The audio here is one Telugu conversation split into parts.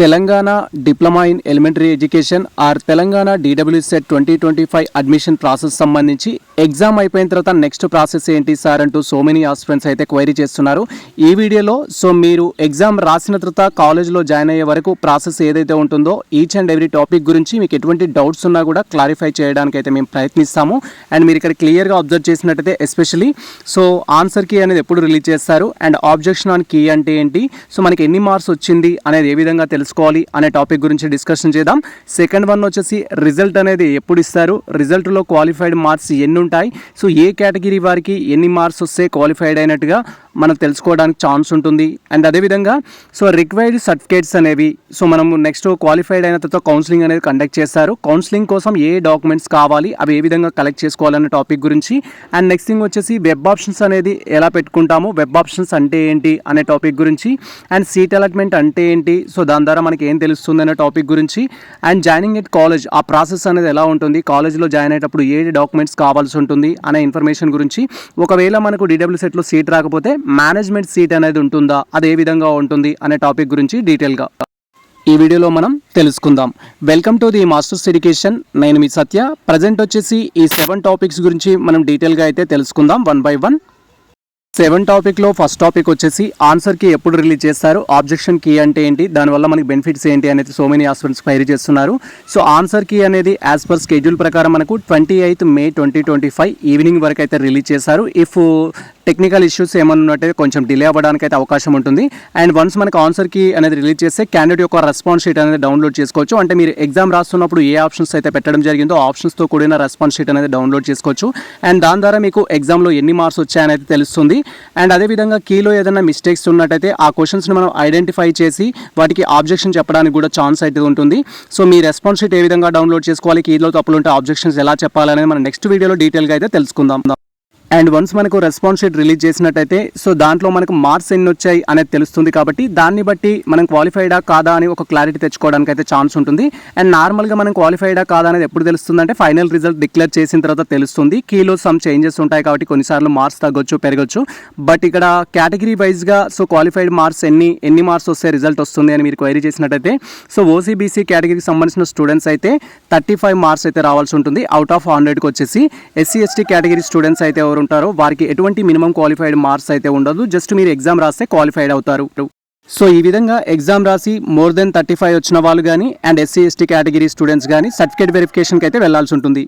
Telangana diploma in elementary education or Telangana DW set twenty twenty five admission process సంబంధించి ఎగ్జామ్ అయిపోయిన తర్వాత నెక్స్ట్ ప్రాసెస్ ఏంటి సార్ అంటూ సో మెనీ ఆస్పిరెంట్స్ అయితే క్వైరీ చేస్తున్నారు. ఈ వీడియోలో సో మీరు ఎగ్జామ్ రాసిన తర్వాత కాలేజ్లో జాయిన్ అయ్యే వరకు ప్రాసెస్ ఏదైతే ఉంటుందో ఈచ్ అండ్ ఎవ్రీ టాపిక్ గురించి మీకు ఎటువంటి డౌట్స్ ఉన్నా కూడా క్లారిఫై చేయడానికి అయితే మేము ప్రయత్నిస్తాము. అండ్ మీరు ఇక్కడ క్లియర్గా అబ్జర్వ్ చేసినట్టయితే ఎస్పెషలీ సో ఆన్సర్ కీ అనేది ఎప్పుడు రిలీజ్ చేస్తారు. అండ్ ఆబ్జెక్షన్ ఆన్ కీ అంటే ఏంటి? సో మనకి ఎన్ని మార్క్స్ వచ్చింది అనేది ఏ విధంగా తెలుసు తెలుసుకోవాలి అనే టాపిక్ గురించి డిస్కషన్ చేద్దాం. సెకండ్ వన్ వచ్చేసి రిజల్ట్ అనేది ఎప్పుడు ఇస్తారు? రిజల్ట్లో క్వాలిఫైడ్ మార్క్స్ ఎన్ని ఉంటాయి? సో ఏ కేటగిరీ వారికి ఎన్ని మార్క్స్ వస్తే క్వాలిఫైడ్ అయినట్టుగా మనం తెలుసుకోవడానికి ఛాన్స్ ఉంటుంది. అండ్ అదేవిధంగా సో రిక్వైర్డ్ సర్టిఫికేట్స్ అనేవి సో మనం నెక్స్ట్ క్వాలిఫైడ్ అయిన తర్వాత కౌన్సిలింగ్ అనేది కండక్ట్ చేస్తారు. కౌన్సిలింగ్ కోసం ఏ డాక్యుమెంట్స్ కావాలి? అవి ఏ విధంగా కలెక్ట్ చేసుకోవాలనే టాపిక్ గురించి. అండ్ నెక్స్ట్ థింగ్ వచ్చేసి వెబ్ ఆప్షన్స్ అనేది ఎలా పెట్టుకుంటాము? వెబ్ ఆప్షన్స్ అంటే ఏంటి? అనే టాపిక్ గురించి. అండ్ సీట్ అలాట్మెంట్ అంటే ఏంటి? సో దాని ద్వారా మనకి ఏం తెలుస్తుంది అనే టాపిక్ గురించి. అండ్ జాయినింగ్ ఎట్ కాలేజ్ ఆ ప్రాసెస్ అనేది ఎలా ఉంటుంది? కాలేజ్లో జాయిన్ అయ్యేటప్పుడు ఏ డాక్యుమెంట్స్ కావాల్సి ఉంటుంది అనే ఇన్ఫర్మేషన్ గురించి. ఒకవేళ మనకు డిడబ్ల్యూ సెట్లో సీట్ రాకపోతే మేనేజ్మెంట్ సీట్ అనేది ఉంటుందా? అది ఏ విధంగా ఉంటుంది అనే టాపిక్ గురించి డీటెయిల్గా ఈ వీడియోలో మనం తెలుసుకుందాం. Welcome to the masters education. నేను మీ సత్య. ప్రజెంట్ వచ్చేసి ఈ సెవెన్ టాపిక్స్ గురించి మనం డీటెయిల్గా అయితే తెలుసుకుందాం వన్ బై వన్. సెవెన్ టాపిక్లో ఫస్ట్ టాపిక్ వచ్చేసి ఆన్సర్కి ఎప్పుడు రిలీజ్ చేస్తారు? ఆబ్జెక్షన్ కీ అంటే ఏంటి? దానివల్ల మనకి బెనిఫిట్స్ ఏంటి అనేది సో మెనీ ఆస్పిరెంట్స్ క్వైరీ చేస్తున్నారు. సో ఆన్సర్ కీ అనేది యాజ్ పర్ స్కెడ్యూల్ ప్రకారం మనకు twenty eighth May twenty twenty five evening వరకు అయితే రిలీజ్ చేశారు. ఇఫ్ టెక్నికల్ ఇష్యూస్ ఏమైనా ఉన్నట్టే కొంచెం డిలే అవ్వడానికి అయితే అవకాశం ఉంటుంది. అండ్ వన్స్ మనకి ఆన్సర్ కీ అనేది రిలీజ్ చేస్తే క్యాండిడేట్ యొక్క రెస్పాన్స్ షీట్ అనేది డౌన్లోడ్ చేసుకోవచ్చు. అంటే మీరు ఎగ్జామ్ రాస్తున్నప్పుడు ఏ ఆప్షన్స్ అయితే పెట్టడం జరిగిందో ఆప్షన్స్తో కూడిన రెస్పాన్స్ షీట్ అనేది డౌన్లోడ్ చేసుకోవచ్చు. అండ్ దాని ద్వారా మీకు ఎగ్జామ్లో ఎన్ని మార్క్స్ వచ్చాయనేది తెలుస్తుంది. అండ్ అదేవిధంగా కీలో ఏదైనా మిస్టేక్స్ ఉన్నట్టయితే ఆ క్వశ్చన్స్ని మనం ఐడెంటిఫై చేసి వాటికి ఆబ్జెక్షన్ చెప్పడానికి కూడా ఛాన్స్ అయితే ఉంటుంది. సో మీ రెస్పాన్స్ షీట్ ఏ విధంగా డౌన్లోడ్ చేసుకోవాలి కీలో తప్పులు ఉంటే ఆబ్జెక్షన్స్ ఎలా చెప్పాలనేది మనం నెక్స్ట్ వీడియోలో డీటెయిల్గా అయితే తెలుసుకుందాం. అండ్ వన్స్ మనకు రెస్పాన్స్ షీట్ రిలీజ్ చేసినట్టయితే సో దాంట్లో మనకు మార్క్స్ ఎన్ని వచ్చాయి అనేది తెలుస్తుంది కాబట్టి దాన్ని బట్టి మనం క్వాలిఫైడా కాదా అని ఒక క్లారిటీ తెచ్చుకోవడానికి అయితే ఛాన్స్ ఉంటుంది అండ్ నార్మల్గా మనం క్వాలిఫైడా కాదా అనేది ఎప్పుడు తెలుస్తుంది అంటే ఫైనల్ రిజల్ట్ డిక్లేర్ చేసిన తర్వాత తెలుస్తుంది. కీలో సమ్ చేంజెస్ ఉంటాయి కాబట్టి కొన్నిసార్లు మార్క్స్ తగ్గొచ్చు పెరగచ్చు. బట్ ఇక్కడ కేటగిరీ వైజ్గా సో క్వాలిఫైడ్ మార్క్స్ ఎన్ని ఎన్ని మార్క్స్ వస్తే రిజల్ట్ వస్తుంది అని మీరు క్వైరీ చేసినట్టయితే సో ఓసీబీసీ కేటగిరీకి సంబంధించిన స్టూడెంట్స్ అయితే థర్టీ ఫైవ్ మార్క్స్ అయితే రావాల్సి ఉంటుంది. అవుట్ ఆఫ్ హండ్రెడ్కి వచ్చేసి ఎస్సీ ఎస్టీ కేటగిరీ స్టూడెంట్స్ అయితే ఎవరు ఉంటారో వారికి ఎటువంటి మినిమం క్వాలిఫైడ్ మార్క్స్ అయితే ఉండదు. జస్ట్ మీరు ఎగ్జామ్ రాస్తే క్వాలిఫైడ్ అవుతారు. సో ఈ విధంగా ఎగ్జామ్ రాసి మోర్ దెన్ థర్టీ ఫైవ్ వచ్చిన వాళ్ళు కానీ and SC ST category students కానీ సర్టిఫికేట్ వెరిఫికేషన్కి అయితే వెళ్ళాల్సి ఉంటుంది.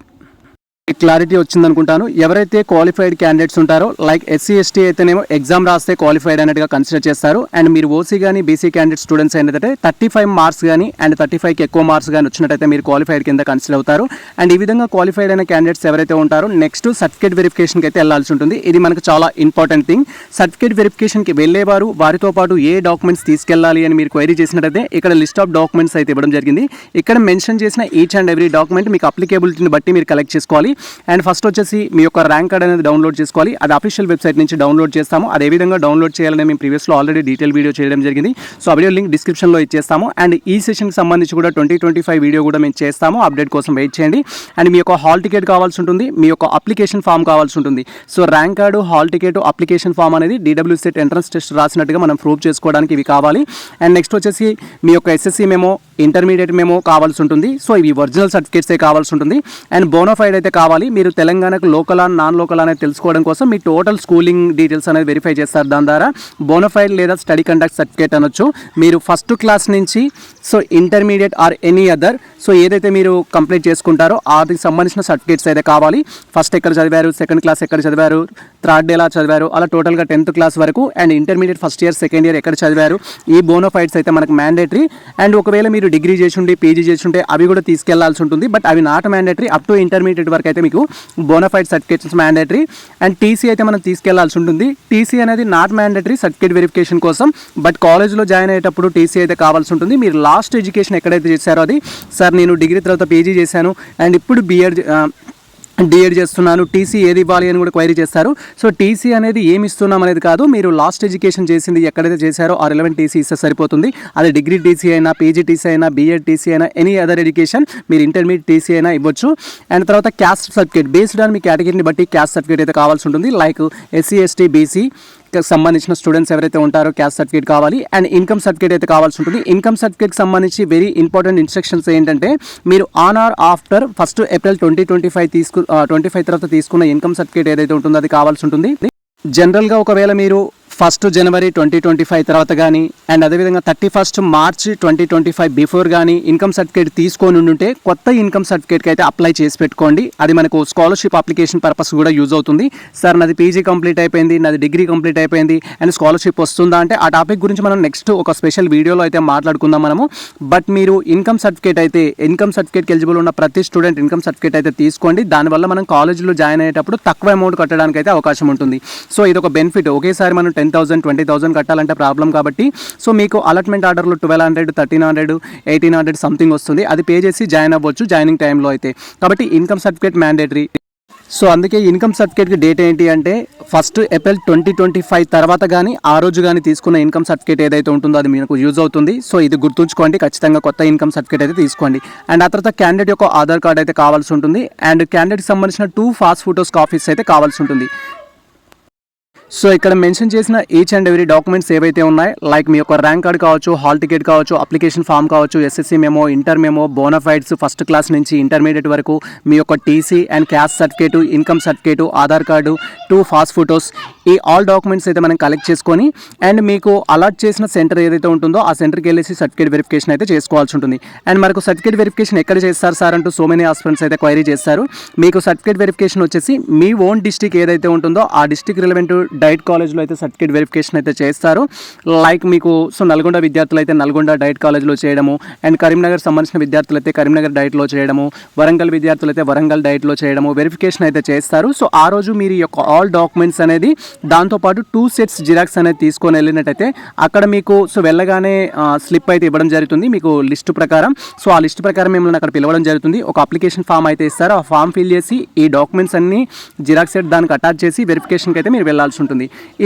క్లారిటీ వచ్చింది అనుకుంటాను ఎవరైతే క్వాలిఫైడ్ క్యాండిడేట్స్ ఉంటారో లైక్ ఎస్సీ ఎస్టీ అయితేనేమో ఎగ్జామ్ రాస్తే క్వాలిఫైడ్ అన్నట్టుగా కన్సిడర్ చేస్తారు. అండ్ మీరు ఓసీ కానీ బీసీ క్యాండిడేట్ స్టూడెంట్స్ ఏంటంటే థర్టీ ఫైవ్ మార్క్స్ కానీ అండ్ థర్టీ ఫైవ్కి ఎక్కువ మార్క్స్ కానీ వచ్చినట్టయితే మీరు క్వాలిఫైడ్ కింద కన్సిడర్ అవుతారు. అండ్ ఈ విధంగా క్వాలిఫైడ్ అయిన క్యాండిడేట్స్ ఎవరైతే ఉంటారో నెక్స్ట్ సర్టిఫికేట్ వెరిఫికేషన్కి అయితే వెళ్ళాల్సి ఉంటుంది. ఇది మనకు చాలా ఇంపార్టెంట్ థింగ్ సర్టిఫికేట్ వెరిఫికేషన్కి వెళ్ళేవారు వారితో పాటు ఏ డాక్యుమెంట్స్ తీసుకెళ్ళాలి అని మీరు క్వైరీ చేసినట్టయితే ఇక్కడ లిస్ట్ ఆఫ్ డాక్యుమెంట్స్ అయితే ఇవ్వడం జరిగింది. ఇక్కడ మెన్షన్ చేసిన ఈచ్ అండ్ ఎవ్రీ డాక్యుమెంట్ మీకు అప్లికేబిలిటీని బట్టి మీరు కలెక్ట్ చేసుకోవాలి. అండ్ ఫస్ట్ వచ్చేసి మీ యొక్క ర్యాంక్ కార్డ్ అనేది డౌన్లోడ్ చేసుకోవాలి. అది అఫీషియల్ వెబ్సైట్ నుంచి డౌన్లోడ్ చేస్తాము. అదే విధంగా డౌన్లోడ్ చేయాలని మేము ప్రీవియస్లో ఆల్రెడీ డీటెయిల్ వీడియో చేయడం జరిగింది. సో ఆ వీడియో లింక్ డిస్క్రిప్షన్లో ఇచ్చేస్తాము. అండ్ ఈ సెషన్కి సంబంధించి కూడా ట్వంటీ ట్వంటీ ఫైవ్ వీడియో కూడా మేము చేస్తాము. అప్డేట్ కోసం వెయిట్ చేయండి. అండ్ మీ యొక్క హాల్ టికెట్ కావాల్సి ఉంటుంది. మీ యొక్క అప్లికేషన్ ఫామ్ కావాల్సి ఉంటుంది. So rank card hall ticket application form అనేది డీడబ్ల్యూ సెట్ ఎంట్రన్స్ టెస్ట్ రాసినట్టుగా మనం ప్రూవ్ చేసుకోవడానికి ఇవి కావాలి. అండ్ నెక్స్ట్ వచ్చేసి మీ యొక్క ఎస్ఎస్సి మేమో ఇంటర్మీడియట్ మేమో కావాల్సి ఉంటుంది. సో ఇవి ఒరిజినల్ సర్టిఫికేట్సే కావాల్సి ఉంటుంది. అండ్ బోనోఫైడ్ అయితే కావాలి మీరు తెలంగాణకు లోకల్ అండ్ నాన్ లోకల్ అనేది తెలుసుకోవడం కోసం మీ టోటల్ స్కూలింగ్ డీటెయిల్స్ అనేది వెరిఫై చేస్తారు. దాని ద్వారా బోనఫైడ్ లేదా స్టడీ కండక్ట్ సర్టిఫికేట్ అనొచ్చు. మీరు ఫస్ట్ క్లాస్ నుంచి so intermediate or any other so ఏదైతే మీరు కంప్లీట్ చేసుకుంటారో వాటికి సంబంధించిన సర్టిఫికేట్స్ అయితే కావాలి. ఫస్ట్ ఎక్కడ చదివారు? సెకండ్ క్లాస్ ఎక్కడ చదివారు? థర్డ్ ఎలా చదివారు? అలా టోటల్గా టెన్త్ క్లాస్ వరకు and intermediate first year second year ఎక్కడ చదివారు? ఈ బోనోఫైడ్స్ అయితే మనకు మ్యాండేటరీ అండ్ ఒకవేళ మీరు డిగ్రీ చేసి పీజీ చేసి ఉంటే అవి కూడా తీసుకెళ్ళాల్సి ఉంటుంది. బట్ అవి not mandatory up to intermediate వరకు అయితే మీకు bonafide certificates mandatory and TC అయితే మనం తీసుకెళ్ళాల్సి ఉంటుంది. టీసీ అనేది నాట్ మ్యాండేటరీ సర్టిఫికేట్ వెరిఫికేషన్ కోసం. బట్ కాలేజ్లో జాయిన్ అయ్యేటప్పుడు టీసీ అయితే కావాల్సి ఉంటుంది. మీరు లాస్ట్ ఎడ్యుకేషన్ ఎక్కడైతే చేశారో అది సార్ నేను డిగ్రీ తర్వాత పీజీ చేశాను. అండ్ ఇప్పుడు బీఎడ్ డిఎడ్ చేస్తున్నాను. టీసీ ఏది ఇవ్వాలి అని కూడా క్వైరీ చేస్తారు. సో టీసీ అనేది ఏమి ఇస్తున్నాం అనేది కాదు మీరు లాస్ట్ ఎడ్యుకేషన్ చేసింది ఎక్కడైతే చేశారో ఆ రిలవెంట్ టీసీ ఇస్తే సరిపోతుంది. అది డిగ్రీ టీసీ అయినా పీజీ టీసీ అయినా బీఎడ్ టీసీ అయినా ఎనీ అదర్ ఎడ్యుకేషన్ మీరు ఇంటర్మీడియట్ టీసీ అయినా ఇవ్వచ్చు. అండ్ తర్వాత క్యాస్ట్ సర్టిఫికేట్ బేస్డ్ ఆన్ మీ కేటగిరీని బట్టి క్యాస్ట్ సర్టిఫికేట్ అయితే కావాల్సి ఉంటుంది. లైక్ ఎస్సీ ఎస్టీ బీసీ సంబంధించిన స్టూడెంట్స్ ఎవరైతే ఉంటారో క్యాస్ట్ సర్టిఫికేట్ కావాలి అండ్ ఇన్కమ్ సర్టిఫికేట్ అయితే కావాల్సి ఉంటుంది. ఇన్కమ్ సర్టిఫికేట్ సంబంధించి వెరీ ఇంపార్టెంట్ ఇన్స్ట్రక్షన్స్ ఏంటంటే మీరు on or after first April twenty twenty five తీసుకు ట్వంటీ ఫైవ్ తర్వాత తీసుకున్న ఇన్కమ్ సర్టిఫికేట్ ఏదైతే ఉంటుందో అది కావాల్సి ఉంటుంది. జనరల్గా ఒకవేళ మీరు first January twenty twenty five తర్వాత కానీ అండ్ అదేవిధంగా thirty first March twenty twenty five before కానీ ఇన్కమ్ సర్టిఫికేట్ తీసుకొని ఉంటే కొత్త ఇన్కమ్ సర్టిఫికేట్కి అయితే అప్లై చేసి పెట్టుకోండి. అది మనకు స్కాలర్షిప్ అప్లికేషన్ పర్పస్ కూడా యూజ్ అవుతుంది. సార్ నాది పీజీ కంప్లీట్ అయిపోయింది నాది డిగ్రీ కంప్లీట్ అయిపోయింది అండ్ స్కాలర్షిప్ వస్తుందా అంటే ఆ టాపిక్ గురించి మనం నెక్స్ట్ ఒక స్పెషల్ వీడియోలో అయితే మాట్లాడుకుందాం మనము. బట్ మీరు ఇన్కమ్ సర్టిఫికేట్ అయితే ఇన్కమ్ సర్టిఫికేట్కి ఎలిజిబుల్ ఉన్న ప్రతి స్టూడెంట్ ఇన్కమ్ సర్టిఫికేట్ అయితే తీసుకోండి. దానివల్ల మనం కాలేజీలో జాయిన్ అయ్యేటప్పుడు తక్కువ అమౌంట్ కట్టడానికి అయితే అవకాశం ఉంటుంది. సో ఇది ఒక బెనిఫిట్ ఒకేసారి మనం టెన్ థౌసండ్ ట్వంటీ థౌసండ్ కట్టాలంటే ప్రాబ్లం కాబట్టి. సో మీకు అలాట్మెంట్ ఆర్డర్లో twelve hundred thirteen hundred eighteen hundred something వస్తుంది. అది పే చేసి జాయిన్ అవ్వచ్చు జాయినింగ్ టైంలో అయితే. కాబట్టి ఇన్కమ్ సర్టిఫికేట్ మ్యాండేటరీ సో అందుకే ఇన్కమ్ సర్టిఫికేట్కి డేట్ ఏంటి అంటే first April twenty twenty five తర్వాత కానీ ఆ రోజు కానీ తీసుకున్న ఇన్కమ్ సర్టిఫికేట్ ఏదైతే ఉంటుందో అది మీకు యూజ్ అవుతుంది. సో ఇది గుర్తుంచుకోండి. ఖచ్చితంగా కొత్త ఇన్కమ్ సర్టిఫికేట్ అయితే తీసుకోండి. అండ్ ఆ తర్వాత క్యాండిడేట్ యొక్క ఆధార్ కార్డ్ అయితే కావాల్సి ఉంటుంది. అండ్ క్యాండిడేట్కి సంబంధించిన టూ ఫాస్ట్ ఫోటోస్ కాపీస్ అయితే కావాల్సి ఉంటుంది. సో ఇక్కడ మెన్షన్ చేసిన ఈచ్ అండ్ ఎవ్రీ డాక్యుమెంట్స్ ఏవైతే ఉన్నాయి లైక్ మీ యొక్క ర్యాంక్ కార్డ్ కావచ్చు హాల్ టికెట్ కావచ్చు అప్లికేషన్ ఫామ్ కావచ్చు SSC memo inter memo bonafides first class నుంచి ఇంటర్మీడియట్ వరకు మీ యొక్క TC and caste certificate income certificate Aadhaar card two fast photos ఈ ఆల్ డాక్యుమెంట్స్ అయితే మనం కలెక్ట్ చేసుకొని అండ్ మీకు అలాట్ చేసిన సెంటర్ ఏదైతే ఉంటుందో ఆ సెంటర్కి వెళ్ళేసి సర్టిఫికేట్ వెరిఫికేషన్ అయితే చేసుకోవాల్సి ఉంటుంది. అండ్ మనకు సర్టిఫికేట్ వెరిఫికేషన్ ఎక్కడ చేస్తారు సార్ అంటూ సో మెనీ హాస్పిటల్స్ అయితే క్వైరీ చేస్తారు. మీకు సర్టిఫికేట్ వెరిఫికేషన్ వచ్చేసి మీ ఓన్ డిస్టిక్ ఏదైతే ఉంటుందో ఆ డిస్టిక్ రిలవెంట్ డైట్ కాలేజ్లో అయితే సర్టిఫికేట్ వెరిఫికేషన్ అయితే చేస్తారు. లైక్ మీకు సో నల్గొండ విద్యార్థులు అయితే నల్గొండ డైట్ కాలేజ్లో చేయడము అండ్ కరీంనగర్ సంబంధించిన విద్యార్థులు అయితే కరీంనగర్ డైట్లో చేయడము వరంగల్ విద్యార్థులు అయితే వరంగల్ డైట్లో చేయడము వెరిఫికేషన్ అయితే చేస్తారు. సో ఆ రోజు మీరు ఈ యొక్క ఆల్ డాక్యుమెంట్స్ అనేది దాంతోపాటు టూ సెట్స్ జిరాక్స్ అనేది తీసుకొని వెళ్ళినట్టయితే అక్కడ మీకు సో వెళ్ళగానే స్లిప్ అయితే ఇవ్వడం జరుగుతుంది మీకు లిస్టు ప్రకారం. సో ఆ లిస్ట్ ప్రకారం మిమ్మల్ని అక్కడ పిలవడం జరుగుతుంది. ఒక అప్లికేషన్ ఫామ్ అయితే ఇస్తారు. ఆ ఫామ్ ఫిల్ చేసి ఈ డాక్యుమెంట్స్ అన్ని జిరాక్స్ సెట్ దానికి అటాచ్ చేసి వెరిఫికేషన్కి అయితే మీరు వెళ్ళాల్సి ఉంటుంది.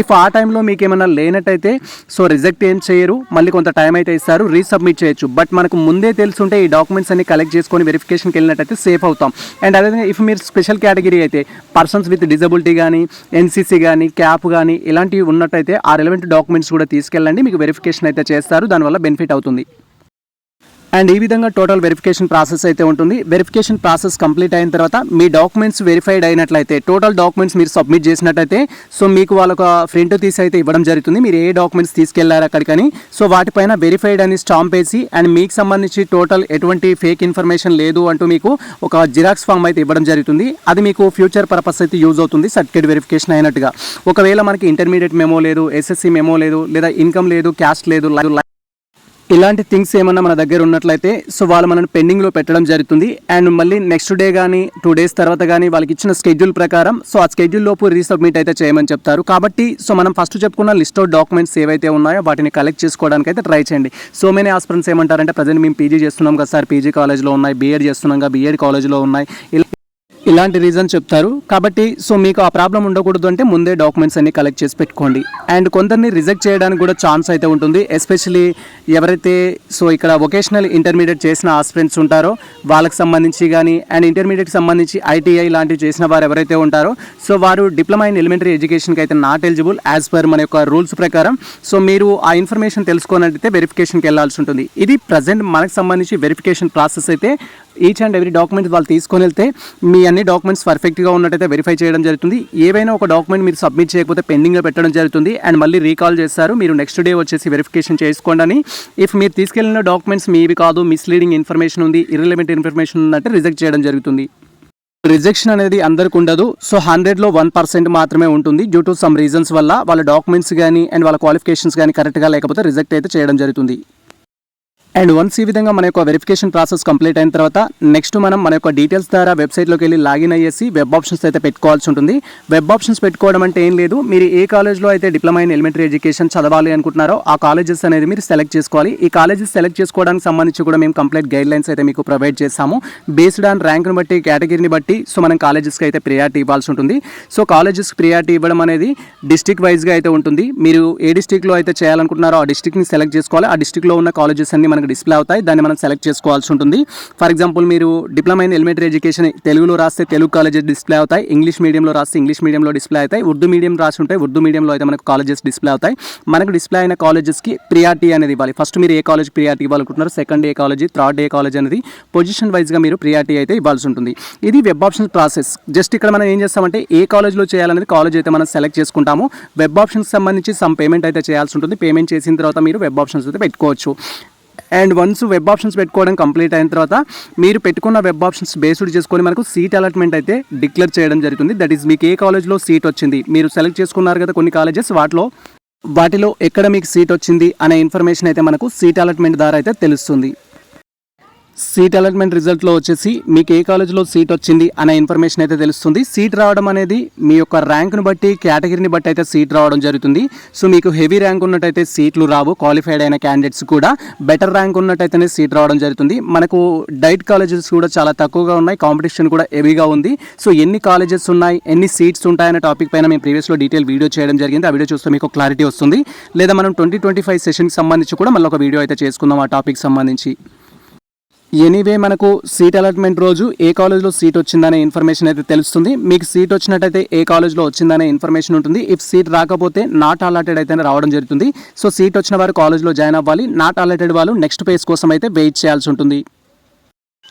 ఇఫ్ ఆ టైంలో మీకు ఏమైనా లేనట్టయితే సో రిజెక్ట్ ఏం చేయరు. మళ్ళీ కొంత టైం అయితే ఇస్తారు రీసబ్మిట్ చేయొచ్చు. బట్ మనకు ముందే తెలుసుంటే ఈ డాక్యుమెంట్స్ అన్ని కలెక్ట్ చేసుకొని వెరిఫికేషన్కి వెళ్ళినట్టయితే సేఫ్ అవుతాం. అండ్ అదేవిధంగా ఇఫ్ మీరు స్పెషల్ కేటగిరీ అయితే పర్సన్స్ విత్ డిజబిలిటీ కానీ ఎన్సీసీ కానీ క్యాప్ కానీ ఇలాంటివి ఉన్నట్టయితే ఆ రిలవెంట్ డాక్యుమెంట్స్ కూడా తీసుకెళ్ళండి. మీకు వెరిఫికేషన్ అయితే చేస్తారు. దానివల్ల బెనిఫిట్ అవుతుంది. అండ్ ఈ విధంగా టోటల్ వెరిఫికేషన్ ప్రాసెస్ అయితే ఉంటుంది. వెరిఫికేషన్ ప్రాసెస్ కంప్లీట్ అయిన తర్వాత మీ డాక్యుమెంట్స్ వెరిఫైడ్ అయినట్లయితే టోటల్ డాక్యుమెంట్స్ మీరు సబ్మిట్ చేసినట్టయితే సో మీకు వాళ్ళొక ప్రింట్ తీసి అయితే ఇవ్వడం జరుగుతుంది. మీరు ఏ డాక్యుమెంట్స్ తీసుకెళ్ళారు అక్కడికని. సో వాటిపైన వెరిఫైడ్ అని స్టాంప్ వేసి అండ్ మీకు సంబంధించి టోటల్ ఎటువంటి ఫేక్ ఇన్ఫర్మేషన్ లేదు అంటూ మీకు ఒక జిరాక్స్ ఫామ్ అయితే ఇవ్వడం జరుగుతుంది. అది మీకు ఫ్యూచర్ పర్పస్ అయితే యూజ్ అవుతుంది సర్టిఫికేట్ వెరిఫికేషన్ అయినట్టుగా. ఒకవేళ మనకి ఇంటర్మీడియట్ మెమో లేదు ఎస్ఎస్సి మెమో లేదు లేదా ఇన్కమ్ లేదు క్యాస్ట్ లేదు ఇలాంటి థింగ్స్ ఏమన్నా మన దగ్గర ఉన్నట్లయితే సో వాళ్ళు మనల్ని పెండింగ్లో పెట్టడం జరుగుతుంది. అండ్ మళ్ళీ నెక్స్ట్ డే కానీ టూ డేస్ తర్వాత కానీ వాళ్ళకి ఇచ్చిన స్కెడ్యూల్ ప్రకారం సో ఆ స్కెడ్యూల్ లోపు రీసబ్మిట్ అయితే చేయమని చెప్తారు. కాబట్టి సో మనం ఫస్ట్ చెప్పుకున్న లిస్ట్ ఆఫ్ డాక్యుమెంట్స్ ఏవైతే ఉన్నాయో వాటిని కలెక్ట్ చేసుకోవడానికి అయితే ట్రై చేయండి. సో మెనీ ఆస్పిరెంట్స్ ఏమంటారంటే ప్రజెంట్ మేము పీజీ చేస్తున్నాం కదా సార్ పీజీ కాలేజ్లో ఉన్నాయి బీఎడ్ చేస్తున్నాం కదా బీఎడ్ కాలేజ్లో ఉన్నాయి. ఇలా ఇలాంటి రీజన్ చెప్తారు. కాబట్టి సో మీకు ఆ ప్రాబ్లం ఉండకూడదు అంటే ముందే డాక్యుమెంట్స్ అన్ని కలెక్ట్ చేసి పెట్టుకోండి. అండ్ కొందరిని రిజెక్ట్ చేయడానికి కూడా ఛాన్స్ అయితే ఉంటుంది. ఎస్పెషలీ ఎవరైతే సో ఇక్కడ వొకేషనల్ ఇంటర్మీడియట్ చేసిన ఆస్పిరెంట్స్ ఉంటారో వాళ్ళకి సంబంధించి కానీ అండ్ ఇంటర్మీడియట్కి సంబంధించి ఐటీఐ లాంటివి చేసిన వారు ఎవరైతే ఉంటారో సో వారు డిప్లొమా ఇన్ ఎలిమెంటరీ ఎడ్యుకేషన్కి అయితే నాట్ ఎలిజిబుల్ యాజ్ పర్ మన యొక్క రూల్స్ ప్రకారం. సో మీరు ఆ ఇన్ఫర్మేషన్ తెలుసుకోనట్టయితే వెరిఫికేషన్కి వెళ్ళాల్సి ఉంటుంది. ఇది ప్రజెంట్ మనకు సంబంధించి వెరిఫికేషన్ ప్రాసెస్ అయితే ఈచ్ అండ్ ఎవ్రీ డాక్యుమెంట్ వాళ్ళు తీసుకొని వెళ్తే మీ అన్ని డాక్యుమెంట్స్ పర్ఫెక్ట్గా ఉన్నట్టయితే వెరిఫై చేయడం జరుగుతుంది. ఏవైనా ఒక డాక్యుమెంట్ మీరు సబ్మిట్ చేయకపోతే పెండింగ్లో పెట్టడం జరుగుతుంది. అండ్ మళ్ళీ రీకాల్ చేస్తారు. మీరు నెక్స్ట్ డే వచ్చేసి వెరిఫికేషన్ చేసుకోండి అని. ఇఫ్ మీరు తీసుకెళ్ళిన డాక్యుమెంట్స్ మీవి కాదు మిస్లీడింగ్ ఇన్ఫర్మేషన్ ఉంది ఇర్రిలవెంట్ ఇన్ఫర్మేషన్ ఉందంటే రిజెక్ట్ చేయడం జరుగుతుంది. రిజెక్షన్ అనేది అందరికి ఉండదు. సో హండ్రెడ్లో వన్ పర్సెంట్ మాత్రమే ఉంటుంది. డ్యూ టు సమ్ రీజన్స్ వల్ల వాళ్ళ డాక్యుమెంట్స్ కానీ అండ్ వాళ్ళ క్వాలిఫికేషన్స్ కానీ కరెక్ట్గా లేకపోతే రిజెక్ట్ అయితే చేయడం జరుగుతుంది. అండ్ వన్స్ ఈ విధంగా మన యొక్క వెరిఫికేషన్ ప్రాసెస్ కంప్లీట్ అయిన తర్వాత నెక్స్ట్ మనం మన యొక్క డీటెయిల్స్ ద్వారా వెబ్సైట్లోకి వెళ్ళి లాగిన్ అయ్యేసి వెబ్ ఆప్షన్స్ అయితే పెట్టుకోవాల్సి ఉంటుంది. వెబ్ ఆప్షన్స్ పెట్టుకోవడం అంటే ఏం లేదు. మీరు ఏ కాలేజ్లో అయితే డిప్లొమా ఇన్ ఎలిమెంటరీ ఎడ్యుకేషన్ చదవాలి అనుకుంటున్నారో ఆ కాలేజెస్ అనేది మీరు సెలెక్ట్ చేసుకోవాలి. ఈ కాలేజెస్ సెలెక్ట్ చేసుకోవడానికి సంబంధించి కూడా మేము కంప్లీట్ గైడ్ లైన్స్ అయితే మీకు ప్రొవైడ్ చేస్తాము. బేస్డ్ ఆన్ ర్యాంక్ని బట్టి కేటగిరీని బట్టి సో మనం కాలేజెస్కి అయితే ప్రియారిటీ ఇవ్వాల్సి ఉంటుంది. సో కాలేజెస్కి ప్రియారిటీ ఇవ్వడం అనేది డిస్టిక్ వైజ్గా అయితే ఉంటుంది. మీరు ఏ డిస్టిక్లో అయితే చేయాలనుకుంటున్నారో ఆ డిస్టిక్ని సెలెక్ట్ చేసుకోవాలి. ఆ డిస్టిక్లో ఉన్న కాలేజెస్ అన్ని మనం మనకు డిస్ప్లే అవుతాయి. దాన్ని మనం సెలెక్ట్ చేసుకోవాల్సి ఉంటుంది. ఫర్ ఎగ్జాంపుల్ మీరు డిప్లొమా ఇన్ ఎలిమెంటరీ ఎడ్యుకేషన్ తెలుగులో రాస్తే తెలుగు కాలేజెస్ డిస్ప్లే అవుతాయి. ఇంగ్లీష్ మీడియంలో రాస్తే ఇంగ్లీష్ మీడియంలో డిస్ప్లే అవుతాయి. ఉర్దూ మీడియం రాసి ఉంటే ఉర్దూ మీడియంలో అయితే మనకు కాలేజెస్ డిస్ప్లే అవుతాయి. మనకు డిస్ప్లే అయిన కాలేజెస్కి ప్రియారిటీ అనేది ఇవ్వాలి. ఫస్ట్ మీరు ఏ కాలేజ్ ప్రియారిటీ ఇవ్వాలనుకుంటున్నారు సెకండ్ ఏ కాలేజ్ థర్డ్ ఏ కాలేజ్ అనేది పొజిషన్ వైజ్గా మీరు ప్రియారిటీ అయితే ఇవ్వాల్సి ఉంటుంది. ఇది వెబ్ ఆప్షన్ ప్రాసెస్ జస్ట్ ఇక్కడ మనం ఏం చేస్తామంటే ఏ కాలేజ్లో చేయాలనేది కాలేజ్ అయితే మనం సెలెక్ట్ చేసుకుంటాము. వెబ్ ఆప్షన్స్ సంబంధించి సమ్ పేమెంట్ అయితే చేయాల్సి ఉంటుంది. పేమెంట్ చేసిన తర్వాత మీరు వెబ్ ఆప్షన్స్ అయితే పెట్టుకోవచ్చు. అండ్ వన్స్ వెబ్ ఆప్షన్స్ పెట్టుకోవడం కంప్లీట్ అయిన తర్వాత మీరు పెట్టుకున్న వెబ్ ఆప్షన్స్ బేస్డ్ చేసుకొని మనకు సీట్ అలాట్మెంట్ అయితే డిక్లేర్ చేయడం జరుగుతుంది. దట్ ఈస్ మీకు ఏ కాలేజ్లో సీట్ వచ్చింది మీరు సెలెక్ట్ చేసుకున్నారు కదా కొన్ని కాలేజెస్ వాటిలో వాటిలో ఎక్కడ మీకు సీట్ వచ్చింది అనే ఇన్ఫర్మేషన్ అయితే మనకు సీట్ అలాట్మెంట్ ద్వారా అయితే తెలుస్తుంది. సీట్ అలాట్మెంట్ రిజల్ట్లో వచ్చేసి మీకు ఏ కాలేజ్లో సీట్ వచ్చింది అనే ఇన్ఫర్మేషన్ అయితే తెలుస్తుంది. సీట్ రావడం అనేది మీ యొక్క ర్యాంక్ను బట్టి కేటగిరీని బట్టి అయితే సీట్ రావడం జరుగుతుంది. సో మీకు హెవీ ర్యాంక్ ఉన్నట్టయితే సీట్లు రావు. క్వాలిఫైడ్ అయిన క్యాండిడేట్స్ కూడా బెటర్ ర్యాంక్ ఉన్నట్టయితేనే సీట్ రావడం జరుగుతుంది. మనకు డైట్ కాలేజెస్ కూడా చాలా తక్కువగా ఉన్నాయి. కాంపిటీషన్ కూడా హెవీగా ఉంది. సో ఎన్ని కాలేజెస్ ఉన్నాయి ఎన్ని సీట్స్ ఉంటాయనే టాపిక్ పైన మేము ప్రీవియస్లో డీటెయిల్ వీడియో చేయడం జరిగింది. ఆ వీడియో చూస్తే మీకు క్లారిటీ వస్తుంది. లేదా మనం ట్వంటీ ట్వంటీ ఫైవ్ సెషన్కి సంబంధించి కూడా మళ్ళీ ఒక వీడియో అయితే చేసుకుందాం. ఆ టాపిక్ సంబంధించి. ఎనీవే మనకు సీట్ అలాట్మెంట్ రోజు ఏ కాలేజ్లో సీట్ వచ్చిందనే ఇన్ఫర్మేషన్ అయితే తెలుస్తుంది. మీకు సీట్ వచ్చినట్టయితే ఏ కాలేజ్లో వచ్చిందనే ఇన్ఫర్మేషన్ ఉంటుంది. ఇఫ్ సీట్ రాకపోతే నాట్ అలాటెడ్ అయితేనే రావడం జరుగుతుంది. సో సీట్ వచ్చిన వారు కాలేజ్లో జాయిన్ అవ్వాలి. నాట్ అలాటెడ్ వాళ్ళు నెక్స్ట్ ఫేజ్ కోసం అయితే వెయిట్ చేయాల్సి ఉంటుంది.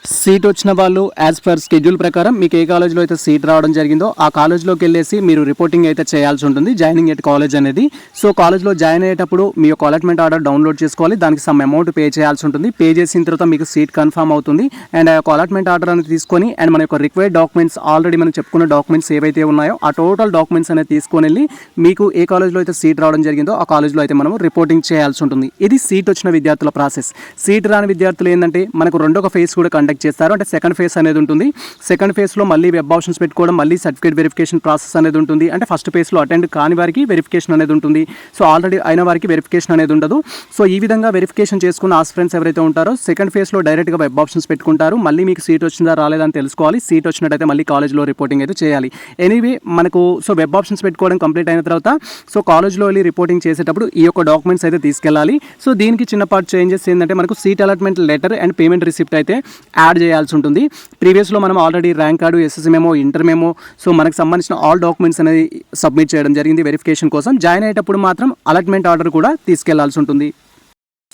సీట్ వచ్చిన వాళ్ళు యాజ్ పర్ స్కెడ్యూల్ ప్రకారం మీకు ఏ కాలేజ్లో అయితే సీట్ రావడం జరిగిందో ఆ కాలేజ్లోకి వెళ్ళేసి మీరు రిపోర్టింగ్ అయితే చేయాల్సి ఉంటుంది జాయినింగ్ ఎట్ కాలేజ్ అనేది. సో కాలేజ్లో జాయిన్ అయ్యేటప్పుడు మీ యొక్క అలాట్మెంట్ ఆర్డర్ డౌన్లోడ్ చేసుకోవాలి. దానికి సమ్ అమౌంట్ పే చేయాల్సి ఉంటుంది. పే చేసిన తర్వాత మీకు సీట్ కన్ఫర్మ్ అవుతుంది. అండ్ ఆ యొక్క అలాట్మెంట్ ఆర్డర్ అనేది తీసుకొని అండ్ మన యొక్క రిక్వైర్డ్ డాక్యుమెంట్స్ ఆల్రెడీ మనం చెప్పుకున్న డాక్యుమెంట్స్ ఏవైతే ఉన్నాయో ఆ టోటల్ డాక్యుమెంట్స్ అనేది తీసుకొని వెళ్ళి మీకు ఏ కాలేజ్లో అయితే సీట్ రావడం జరిగిందో ఆ కాలేజ్లో అయితే మనం రిపోర్టింగ్ చేయాల్సి ఉంటుంది. ఇది సీట్ వచ్చిన విద్యార్థుల ప్రాసెస్ సీట్ రాని విద్యార్థులు ఏంటంటే మనకు రెండొక ఫేజ్ కూడా కండక్ట్ చేస్తారు. అంటే సెకండ్ ఫేజ్ అనేది ఉంటుంది. సెకండ్ ఫేజ్లో మళ్ళీ వెబ్ ఆప్షన్స్ పెట్టుకోవడం మళ్ళీ సర్టిఫికేట్ వెరిఫికేషన్ ప్రాసెస్ అనేది ఉంటుంది. అంటే ఫస్ట్ ఫేజ్లో అటెండ్ కాని వారికి వెరిఫికేషన్ అనేది ఉంటుంది. సో ఆల్రెడీ అయిన వారికి వెరిఫికేషన్ అనేది ఉండదు. సో ఈ విధంగా వెరిఫికేషన్ చేసుకున్న ఆస్ ఫ్రెండ్స్ ఎవరైతే ఉంటారో సెకండ్ ఫేజ్లో డైరెక్ట్గా వెబ్ ఆప్షన్స్ పెట్టుకుంటారు. మళ్ళీ మీకు సీట్ వచ్చిందా రాలేదని తెలుసుకోవాలి. సీట్ వచ్చినట్టయితే మళ్ళీ కాలేజ్లో రిపోర్టింగ్ అయితే చేయాలి. ఎనీవే మనకు సో వెబ్ ఆప్షన్స్ పెట్టుకోవడం కంప్లీట్ అయిన తర్వాత సో కాలేజ్లో వెళ్ళి రిపోర్టింగ్ చేసేటప్పుడు ఈ యొక్క డాక్యుమెంట్స్ అయితే తీసుకెళ్ళాలి. సో దీనికి చిన్నపాటి చేంజెస్ ఏంటంటే మనకు seat allotment letter and payment receipt అయితే యాడ్ చేయాల్సి ఉంటుంది. ప్రీవియస్లో మనం already rank card SSC memo inter memo so మనకు సంబంధించిన ఆల్ డాక్యుమెంట్స్ అనేది సబ్మిట్ చేయడం జరిగింది వెరిఫికేషన్ కోసం. జాయిన్ అయ్యేటప్పుడు మాత్రం అలాట్మెంట్ ఆర్డర్ కూడా తీసుకెళ్ళాల్సి ఉంటుంది.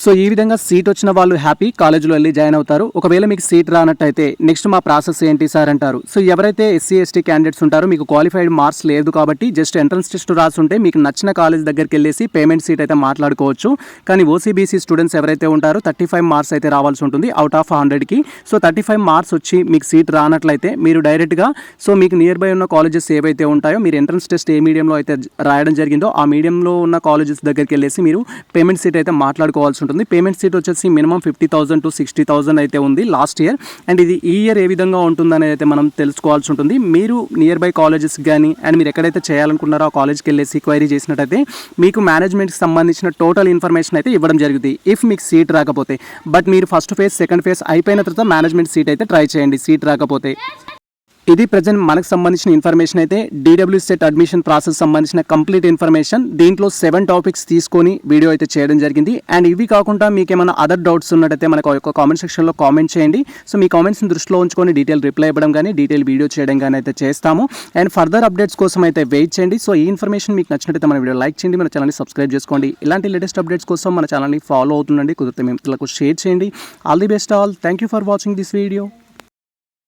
సో ఈ విధంగా సీట్ వచ్చిన వాళ్ళు హ్యాపీ కాలేజ్లో వెళ్ళి జాయిన్ అవుతారు. ఒకవేళ మీకు సీట్ రానట్టయితే నెక్స్ట్ మా ప్రాసెస్ ఏంటి సార్ అంటారు. సో ఎవరైతే ఎస్సీ ఎస్టీ క్యాండిడేట్స్ ఉంటారో మీకు క్వాలిఫైడ్ మార్క్స్ లేదు కాబట్టి జస్ట్ ఎంట్రన్స్ టెస్ట్ రాసుంటే మీకు నచ్చిన కాలేజ్ దగ్గరికి వెళ్ళేసి పేమెంట్ సీట్ అయితే మాట్లాడుకోవచ్చు. కానీ ఓసీబీసీ స్టూడెంట్స్ ఎవరైతే ఉంటారో థర్టీ ఫైవ్ మార్క్స్ అయితే రావాల్సి ఉంటుంది అవుట్ ఆఫ్ హండ్రెడ్కి సో థర్టీ ఫైవ్ మార్క్స్ వచ్చి మీకు సీట్ రానట్లయితే మీరు డైరెక్ట్గా సో మీకు నియర్ బై ఉన్న కాలేజెస్ ఏవైతే ఉంటాయో మీరు ఎంట్రన్స్ టెస్ట్ ఏ మీడియంలో అయితే రాయడం జరిగిందో ఆ మీడియంలో ఉన్న కాలేజెస్ దగ్గరికి వెళ్ళేసి మీరు పేమెంట్ సీట్ అయితే మాట్లాడుకోవాల్సి ఉంటుంది. పేమెంట్ సీట్ వచ్చేసి minimum fifty thousand to sixty thousand అయితే ఉంది లాస్ట్ ఇయర్ అండ్ ఇది ఈ ఇయర్ ఏ విధంగా ఉంటుందనేది అయితే మనం తెలుసుకోవాల్సి ఉంటుంది. మీరు నియర్ బై కాలేజెస్ కానీ అండ్ మీరు ఎక్కడైతే చేయాలనుకున్నారో ఆ కాలేజ్కి వెళ్ళేసి క్వైరీ చేసినట్టయితే మీకు మేనేజ్మెంట్కి సంబంధించిన టోటల్ ఇన్ఫర్మేషన్ అయితే ఇవ్వడం జరుగుతుంది ఇఫ్ మీకు సీట్ రాకపోతే. బట్ మీరు ఫస్ట్ ఫేజ్ సెకండ్ ఫేజ్ అయిపోయిన తర్వాత మేనేజ్మెంట్ సీట్ అయితే ట్రై చేయండి. సీట్ రాకపోతే. ఇది ప్రజెంట్ మనకు సంబంధించిన ఇన్ఫర్మేషన్ అయితే డీడబ్ల్యూ సెట్ అడ్మిషన్ ప్రాసెస్ సంబంధించిన కంప్లీట్ ఇన్ఫర్మేషన్ దీంట్లో సెవెన్ టాపిక్స్ తీసుకొని వీడియో అయితే చేయడం జరిగింది. అండ్ ఇవి కాకుండా మీకు ఏమైనా అదర్ డౌట్స్ ఉన్నట్టయితే మనకు ఒక కామెంట్ సెక్షన్లో కామెంట్ చేయండి. సో మీ కామెంట్స్ని దృష్టిలో ఉంచుకొని డీటెయిల్ రిప్లై ఇవ్వడం కానీ డీటెయిల్ వీడియో చేయడం కానీ అయితే చేస్తాము. అండ్ ఫర్దర్ అప్డేట్స్ కోసం అయితే వెయిట్ చేయండి. సో ఈ ఇన్ఫర్మేషన్ మీకు నచ్చినట్టయితే మన వీడియో లైక్ చేయండి. మన ఛానల్ని సబ్స్క్రైబ్ చేసుకోండి. ఇలాంటి లేటెస్ట్ అప్డేట్స్ కోసం మన ఛానల్ని ఫాలో అవుతుండండి. కుదిరితే మేము షేర్ చేయండి. All the best all thank you for watching this video